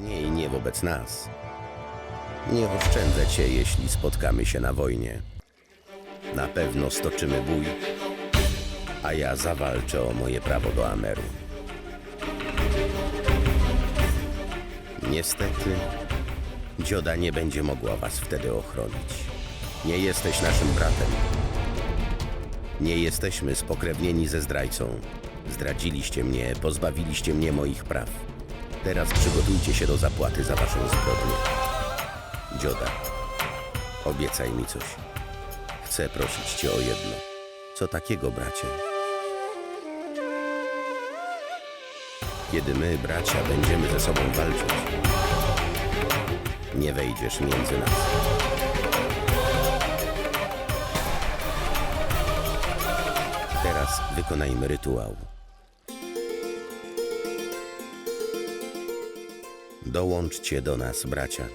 Nie i nie wobec nas. Nie oszczędzę cię, jeśli spotkamy się na wojnie. Na pewno stoczymy bój, a ja zawalczę o moje prawo do Ameru. Niestety, Dzioda nie będzie mogła was wtedy ochronić. Nie jesteś naszym bratem. Nie jesteśmy spokrewnieni ze zdrajcą. Zdradziliście mnie, pozbawiliście mnie moich praw. Teraz przygotujcie się do zapłaty za waszą zbrodnię. Dzioda, obiecaj mi coś. Chcę prosić cię o jedno. Co takiego, bracie? Kiedy my, bracia, będziemy ze sobą walczyć, nie wejdziesz między nas. Teraz wykonajmy rytuał. Dołączcie do nas, bracia.